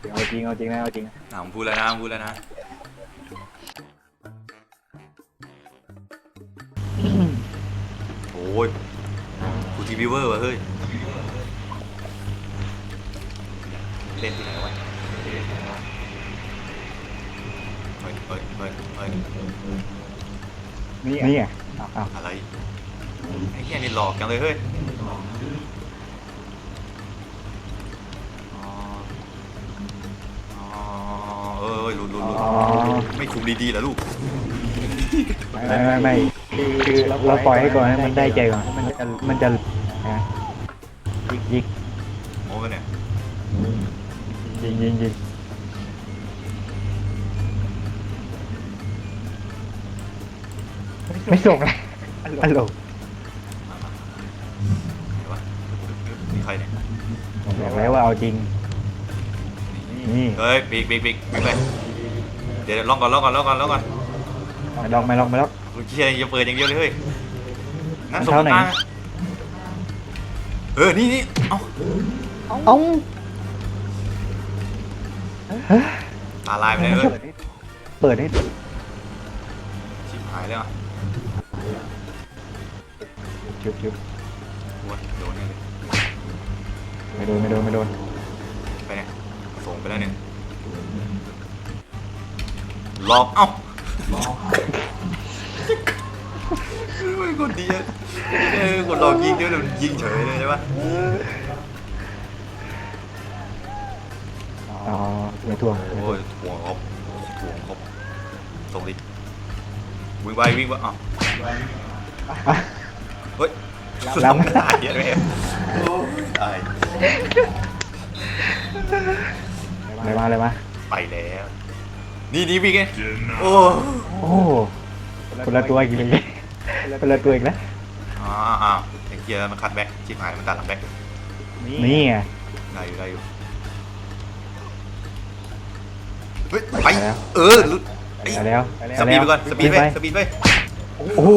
เอาจริงเอาจริงนะเอาจริงอ่าผมพูดแล้วนะผมพูดแล้วนะ โอ้ยกูทีวีเวอร์วะเฮ้ย เล่นที่ไหนวะเฮ้ยเฮ้ยเฮ้ยเฮ้ยนี่นี่ไงอ้าวอะไรไอ้เหี้ยนี่หลอกจังเลยเฮ้ย ออเออหลุดหลุดหลุดอ๋อ ไม่คุมดีๆเหรอลูกไม่ไม่ไม่คือเราปล่อยให้ก่อนให้มันได้ใจก่อน มันจะมันจะนะยิงยิงโม้กันเนี่ยยิงยิงยิงไม่ส่งเลยอัลโหลไหนวะนี่ใครเนี่ยบอกแล้วว่าเอาจริง นี่เฮ้ยปีกปีกปีกปีกไปเดี๋ยวลองก่อนลองก่อนลองก่อนลองก่อนไม่ลองไม่ลองไม่ลองกูเชียร์จะเปิดอย่างเดียวเลยเฮ้ยงั้นมันส่งเท่าไหนตาเออนี่นี่เอ้าเอ้าตาลายไปเลยเออเปิดให้ชิบหายแล้วอะชุบชุบโดนโดนเนี่ยเลยไม่โดนไม่โดนไม่โดนไปเนี่ย ส่งไปแล้วเนี่ยหลอกเอ้าไม่กดดีอะเออกดหลอกยิงเดี๋ยวมันยิงเฉยเลยใช่ปะอ๋อไม่ทวงไม่ทโอ้วยงถ่วงครบถ่วงครบส่งดิวิ่งไปวิ่งไปอ้าวอะเฮ้ยล้ำล้ำตายเยอะเลยโอ้ยตาย อะไรมาอะไรมาไปแล้ว นี่นี่วิ่งไงโอ้โอ้คนละตัวอีกเลยคนละตัวอีกแล้วอ้าวอ้าวไอ้เกียร์มันคัดแบ็คชิบหายมันตัดหลังแบ็คนี่ไงได้อยู่ได้อยู่เฮ้ยไปไปแล้วเออหลุดไอ้ไปแล้วสปีดไปก่อนสปีดไปไปสปีดไปโอ้โห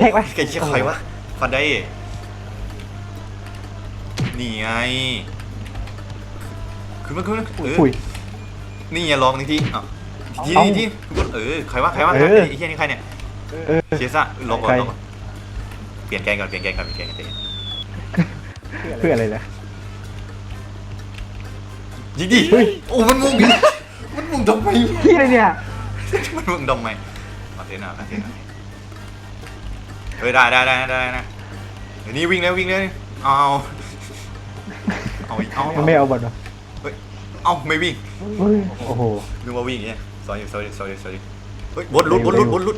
แทกไปไอ้เชี่ยใครวะฟันได้นี่ไง ขึ้นมาขึ้นมาเอออุ้ย นี่ไงลองหนึ่งทีอะทีเอ้าทีทีเออใครวะใครวะเออ ไอ้เฮียนี่ใครเนี่ยเออ เชียซ่าลองก่อนใคร ลองก่อนเปลี่ยนแกงก่อนเปลี่ยนแกงก่อนเปลี่ยนแกงก่อนเปลี่ยนแกงเพื่ออะไรนะ ยิงดิเฮ้ย โอ้มันมุงดิมันมุงทำไมที่อะไรเนี่ย มันมุงทำไมมาเทน่ามาเทน่าเฮ้ยได้ได้ได้ได้ได้นะเดี๋ยวนี้วิ่งแล้ววิ่งเลยเอาเอาเอามันไม่เอาบอลเหรอ เอาไม่วิ่งเฮ้ยโอ้โห นึกว่าวิ่งอย่างเงี้ย sorry sorry sorry sorry เฮ้ยบดลุดบดลุดบดลุด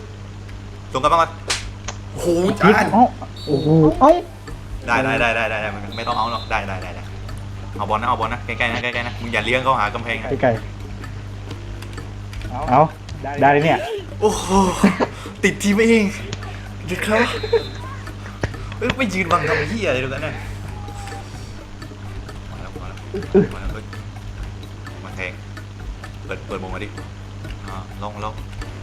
ตรงกันบ้างกันโอ้โหยิจ้างเอ้าโอ้โหเอ้าได้ได้ได้ได้ได้ได้มันไม่ต้องเอาหรอกได้ได้ได้ได้เอาบอลนะเอาบอลนะใกล้ๆนะใกล้ๆนะมึงอย่าเลี้ยงเขาหากำแพงนะไกลๆเอาได้เลยเนี่ย โอ้โหติดทีมเองเด็กครับเอ้ยไม่ยืนบังทำเหี้ยอะไรตรงนั้นน่ะมาแล้วมาแล้วมาแล้ว ปิดเปิดมงมาดิอ่าลองลอง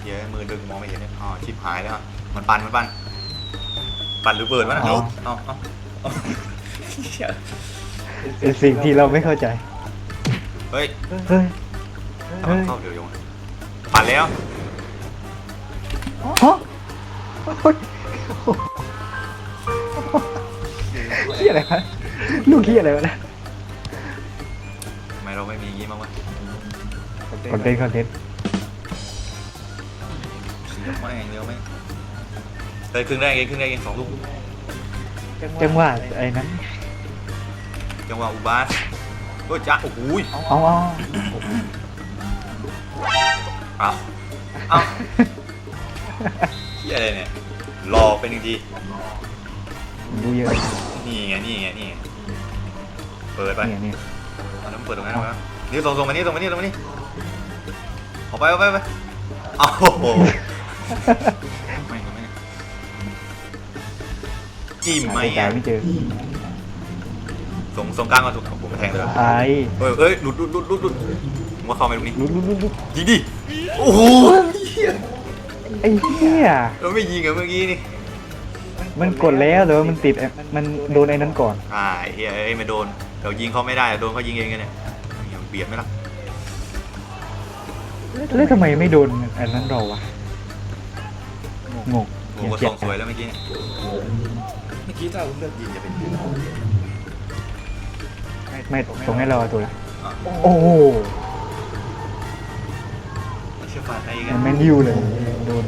เหี้ยมือดึงมองไม่เห็นเนี่ยอ๋อชิบหายแล้วอะมันปั่นมันปั่นปั่นหรือเปิดวะน่ะเอาเอาเอาเอาเหี้ยเป็นสิ่งที่เราไม่เข้าใจ เฮ้ยเฮ้ยทำไมเฮ้ยเข้าเดี๋ยวยงปั่นแล้วฮะเฮ้ยขี้อะไรวะลูกขี้อะไรวะเนะทำไมเราไม่มีอย่างงี้บ้างวะ คอนเทนต์คอนเทนต์เร็วไหมเร็วไหมเฮ้ยครึ่งแรกเองครึ่งแรกเองสองลูกจังหวะไอ้นั้นจังหวะอุบาสโอ้ยจ้าโอ้โหยเอาเอาเอาเอาเฮียอะไรเนี่ยรอเป็นหนึ่งทีดูเยอะนี่ไงนี่ไงนี่ไงเปิดไปเนี่ยเนี่ยเอาน้ำเปิดตรงนั้นเอาไว้นี่ส่งส่งมานี่ส่งมานี่ส่งมานี่ เอาไปเอาไปเอาไปเอาโอ้โหไม่ก็ไม่จิ้มไหมหาจ่าอะยไม่เจอส่งส่งกลางก่อนถูกผมมาแทงเลยไอ้เอ้ยเอ้ยหลุดหลุดหลุดหลุดหลุดผมว่าเข้าไปตรงนี้ลุกลุกลุกลุกยิงดิโอ้โหเหี้ยไอ้เหี้ยเราไม่ยิงเหรอเมื่อกี้นี่มันกดแล้วแต่ว่ามันติดไอ้มันโดนไอ้นั้นก่อนอ่าไอ้เฮียเอ้ยไม่โดนเรายิงเขาไม่ได้โดนเขายิงเองกันเนี่ยเบียดไหมล่ะ แล้วทำไมไม่โดนอันนั้นเราวะงงโอ้โหส่งสวยแล้วเมื่อกี้เนี่ยเมื่อกี้ถ้าเลือกยิงจะเป็นไม่ส่งให้เราตัวละอะโอ้โหไม่เชื่อฟันได้กัมันนแมนยูเลยโดน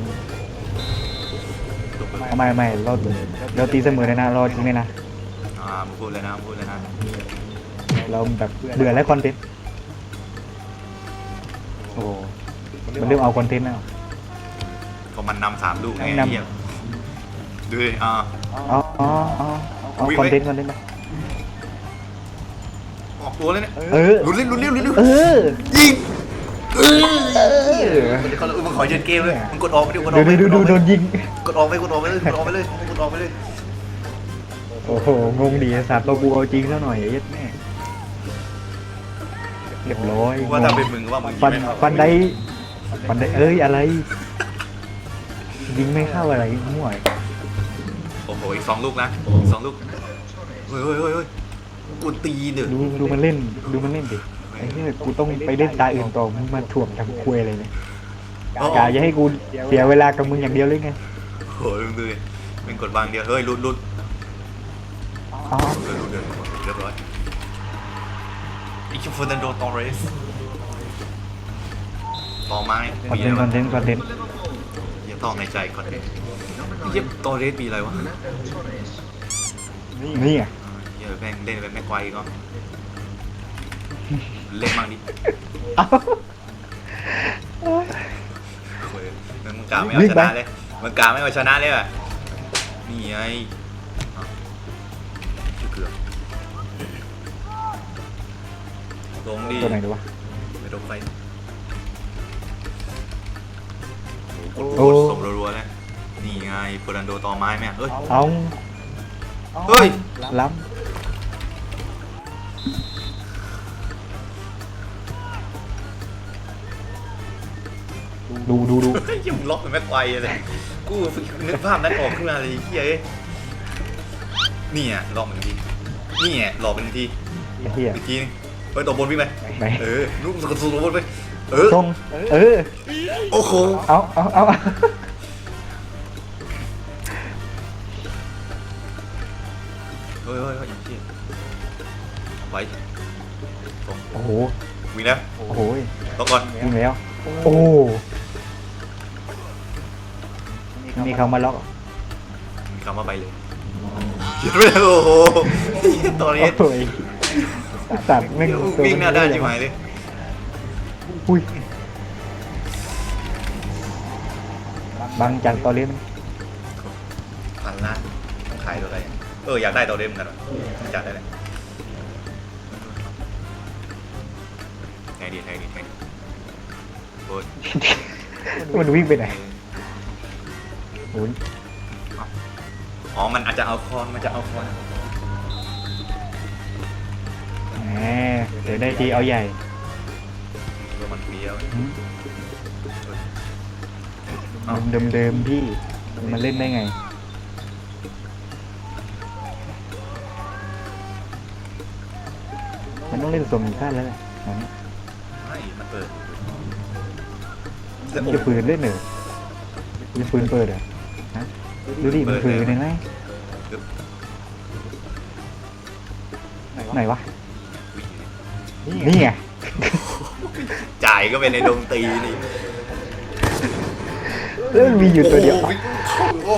ตกไปทำไมไม่เราเราตีเสมอเลยนะรอจริงเลยนะอ่ามึงพูดเลยนะมึงพูดเลยนะเราแบบเบื่อแล้วคอนเทนต์ โอ้โหมันเริ่มเอาคอนเทนต์แล้วพอมันนำสามลูกไงนำ เหี้ยดูดิอ่าอ๋ออ๋ออ๋อเอาวิ่งคไหมอนเทนต์คอนเทนต์ไปออกตัวเลยเนี่ยเออ ลุ้นเล่นลุ้นเล่นลุ้นเล่นเออ ยิงเอเอออมันเขามันขอยืนเกมเลยมันกดออกไปดิกดอดูอกไปดูดูดูโดนยิง กดออกไปกดออกไปเลยกดออกไปเลยกดออกไปเลย โอ้โห งงดีไอ้สัตว์ตัวกูเอาจริงซะหน่อยไอ้เหี้ยแม่เรียบร้อยว่าถ้าเป็นมึงว่ามึงยิฟังนไม่เข้าฟันได้ฟันได้เอ้ยอะไร ยิงไม่เข้าอะไรมั่วโอ้โหอีกสองลูกนะอีกสองลูกเฮ้ยเฮ้ยเฮ้ยเฮ้ยกูตีเด้อดูดูมันเล่นดูมันเล่นดิไอ้เนี่ยกูต้องไปเล่นตาอื่นต่อมึงมาถ่วงทำคุยอะไรเนี่ยกาจะให้กูเสียเวลากับมึงอย่างเดียวเลยไงโอ้โหมึงดูดิเป็นกดวางเดียวเฮ้ยลุ้นลุ้นอ๋อเฮ้ยลุ้นเดินเรียบร้อย อีกเฟอร์นันโดตอเรสต่อไม้คอนมีเทอะนไรต์คอวะนเทนต์คอนเทนต์ยังต้องในใจคอนเทนต์เย็บตอเรสมีอะไรวะนี่อะเหี้ยแม่งเล่นเป็นแม่ควายอีก็เล่นบ้างดิเอ้าเฮ้ยมึงกาไม่เอาชนะเลยมึงกาไม่เอาชนะเลยอะนี่ไง ลงดิตัวไหนดูวะไม่โดนไฟโอ้โอ้ส่งรัวๆเลยนี่ไงเฟอร์นันโดต่อไม้ไหมอะเอ้ย เอาเฮ้ย ล้ำดูดูดูเฮ้ยยังล็อกเป็นแม็กไกวเลยกูนึกภาพนั้นออกขึ้นมาเลยเฮ้ยเอ้ยนี่อะล็อกเป็นทีนี่อะหลอกเป็นทีไอ้เหี้ยอีกทีนึง เฮ้ยตัวบนวิ่งไปไหนเออลูกกระสุนตัวบนไปเออ ตรงเออ โอ้โห เอาเอาเอาเฮ้ยเฮ้ยเฮ้ยอย่างที่ไว้ตรงโอ้โหวิ่งแล้วโอ้โหล็อกก่อนยิงแล้ว โอ้มีเขามาล็อกมีคำว่าไปเลยเห็นไหมโอ้โหตอนนี้ โอ้ย สัตว์แม่งตัววิ่งหน้าด้านใช่ไหมเลยอุ้ยบังจากตอเล่นพันล้านต้องขายตัวอะไรอะเอออยากได้ตัวเล่มอนกันวะจัดได้เลยไงดีไงดีไงดีโอ้ยมันวิ่งไปไหนโอ้ยอ๋อมันอาจจะเอาคอนมันจะเอาคอน ดี๋ยวได้ทีเอาใหญ่ตัวมันเปรี้ยวหืมเอ้าเดิมเดิมๆพี่มันเล่นได้ไง มันต้องเล่นสมค่าแล้วแหละอันนี้ไม่มันเปิดมันจะปืนเล่นเหรอจะปืนเปิดเหรอฮะดูดิมันปืนยังไงไหนวะ นี่ไงจ่ายก็เป็นในดงตีนี่แล้วมันมีอยู่ตัวเดียวโอ้โห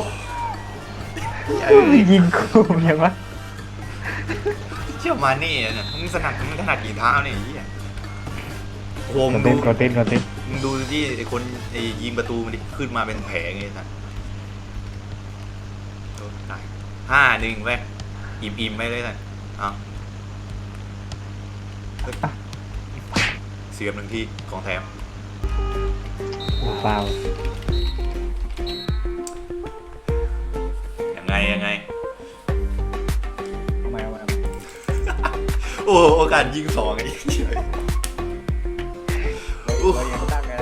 เอ้ยยิงกูยังวะเชี่ยวมานี่เนี่ยมึงถนัดมึงถนัดกี่เท้าเนี่ยไอ้เหี้ยโอ้โหกมึดงเต้ดูนกดเต้นกดเต้นมึงดูที่ไอ้คนไอ้ยิงประตูมันดิขึ้นมาเป็นแผงไงนะโอ้ตายห้าหนึ่งแม่อิ่มอิ่มๆไปเลยนะเอา เฮ้ยเสียบหนึ่งทีของแถมฟาวยังไงยังไง ทำไมเอามาโอ้โหโอกาสยิงสองไอ้เหี้ยโอ้เรายังตั้งไง